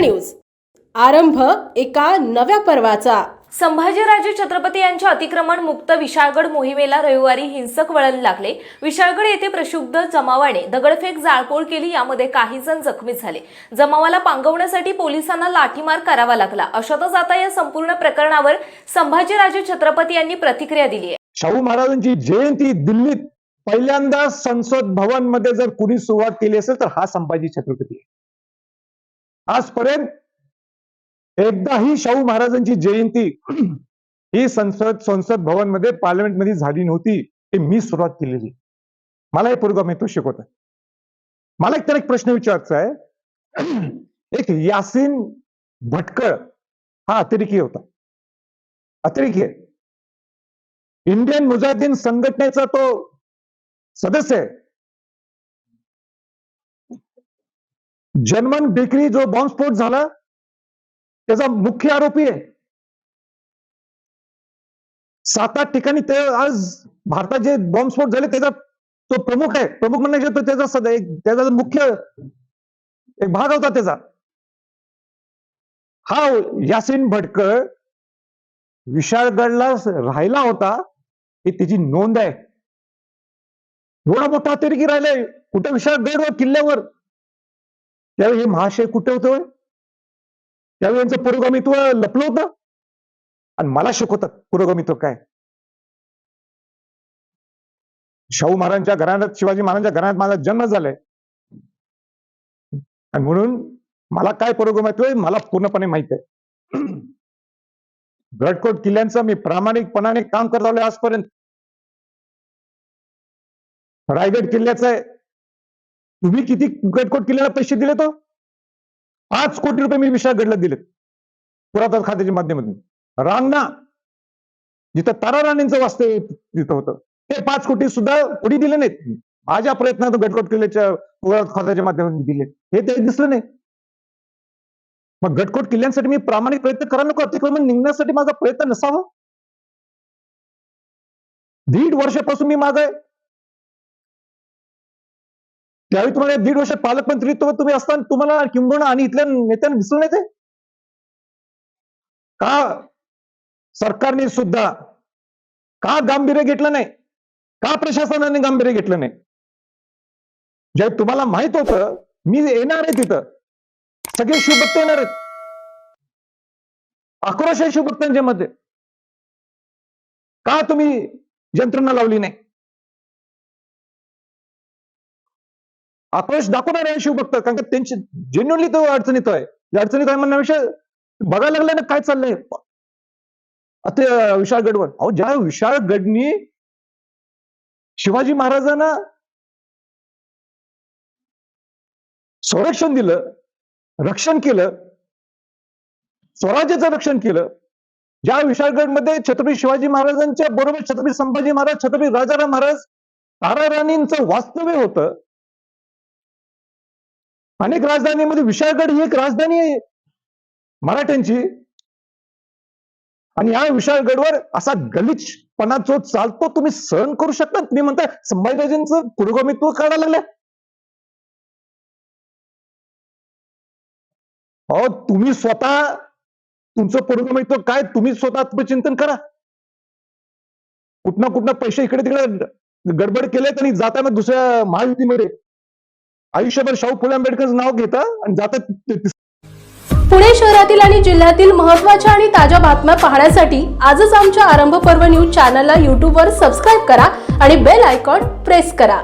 News. आरंभ एका नव्या पर्वाचा. संभाजीराजे छत्रपती यांच्या अतिक्रमण मुक्त विशाळगड मोहिमेला रविवारी हिंसक वळण लागले. विशाळगड येथे प्रक्षुब्ध जमावाने दगडफेक जाळपोळ केली यामध्ये काही जण जखमी झाले. जमावाला पांगवण्यासाठी पोलिसांना लाठीमार करावा लागला. अशातच आता या संपूर्ण प्रकरणावर संभाजीराजे छत्रपती यांनी प्रतिक्रिया दिली आहे. शाहू महाराजांची जयंती दिल्लीत पहिल्यांदा संसद भवनमध्ये जर कुणी सुरुवात केली असेल तर हा संभाजी छत्रपती. आजपर्यंत एकदाही शाहू महाराजांची जयंती ही संसद संसद भवनमध्ये पार्लमेंटमध्ये झाली नव्हती हे मी सुरुवात केलेली. मला हे पूर्व तो शिकवत मला एक तर एक प्रश्न विचारायचा आहे. एक यासीन भटकळ हा अतिरेकी होता. अतिरेकी आहे. इंडियन मुजाहिदीन संघटनेचा तो सदस्य आहे. जर्मन बेकरी जो बॉम्बस्फोट झाला त्याचा मुख्य आरोपी आहे. सात आठ ठिकाणी ते आज भारतात जे बॉम्बस्फोट झाले त्याचा तो प्रमुख आहे. प्रमुख म्हणजे तो त्याचा सदा एक त्याचा मुख्य एक भाग होता त्याचा. हा यासीन भटकळ विशाळगडला राहिला होता हे त्याची नोंद आहे. एवढा मोठा अतिरेकी राहिलाय. कुठे विशाळगडवर किल्ल्यावर? त्यावेळी हे महाशय कुठे होतोय त्यावेळी यांचं पुरोगामित्व लपलं होतं? आणि मला शिकवतात पुरोगामित्व काय? शाहू महाराजांच्या घराण्यात शिवाजी महाराजांच्या घराण्यात माझा जन्म झालाय. आणि म्हणून मला काय पुरोगामित्व आहे मला पूर्णपणे माहीत आहे. गडकोट किल्ल्यांचं मी प्रामाणिकपणाने काम करत आलोय आजपर्यंत. रायगड किल्ल्याचं आहे. तुम्ही किती गटकोट किल्ल्याला पैसे दिले तो? पाच कोटी रुपये मी विशाळगडला दिलेत. पुरातन खात्याच्या माध्यमातून. रांगणा जिथं तारा राणेंचं वास्तव्य तिथं होतं. ते पाच कोटी सुद्धा कोणी दिले नाहीत. माझ्या प्रयत्नात गटकोट किल्ल्याच्या पुरातन खात्याच्या माध्यमातून दिले हे ते दिसलं नाही. मग गटकोट किल्ल्यांसाठी मी प्रामाणिक प्रयत्न करायला नको अतिक्रमण निघण्यासाठी माझा प्रयत्न नसावा. दीड वर्षापासून मी माझं त्यावेळी तुम्हाला दीड वर्ष पालकमंत्रीत्व तुम्ही असताना तुम्हाला किंबहुना आणि इथल्या नेत्यांना दिसून येते का सरकारने सुद्धा का गांभीर्य घेतलं नाही? का प्रशासनाने गांभीर्य घेतलं नाही? जे तुम्हाला माहीत होतं मी येणार आहे तिथं. सगळे शिवभक्त येणार आहेत. आक्रोश आहे शिवभक्तांच्या मध्ये. का तुम्ही यंत्रणा लावली नाही? आक्रोश दाखवणार आहे शिवभक्त कारण का त्यांची जेन्युअनली तो अडचणीत आहे. अडचणीत आहे म्हणण्यापेक्षा बघायला लागलाय ना काय चाललंय. आता विशाळगडवर अहो ज्या विशाळगडनी शिवाजी महाराजांना संरक्षण दिलं रक्षण केलं स्वराज्याचं रक्षण केलं ज्या विशाळगडमध्ये छत्रपती शिवाजी महाराजांच्या बरोबर छत्रपती संभाजी महाराज छत्रपती राजाराम महाराज तारा राणींचं वास्तव्य होतं अनेक राजधानीमध्ये विशाळगड ही एक राजधानी आहे. मराठ्यांची. आणि या विशाळगडवर असा गलिचपणा जो चालतो तुम्ही सहन करू शकता. तुम्ही म्हणता संभाजीराजांचं पुरोगामित्व काढायला लागलं अहो तुम्ही स्वतः तुमचं पुरोगामित्व काय? तुम्ही स्वतः आत्मचिंतन करा. कुठनं कुठनं पैसे इकडे तिकडे गडबड केलेत आणि जाताना दुसऱ्या महायुतीमध्ये. आयुष्यभर शाहू फुले आंबेडकर नाव घेतं आणि जातात पुणे शहरातील आणि जिल्ह्यातील महत्त्वाच्या आणि ताज्या बातम्या पाहण्यासाठी आजच आमच्या आरंभ पर्व न्यूज चॅनलला यूट्यूबवर सबस्क्राईब करा आणि बेल आयकॉन प्रेस करा.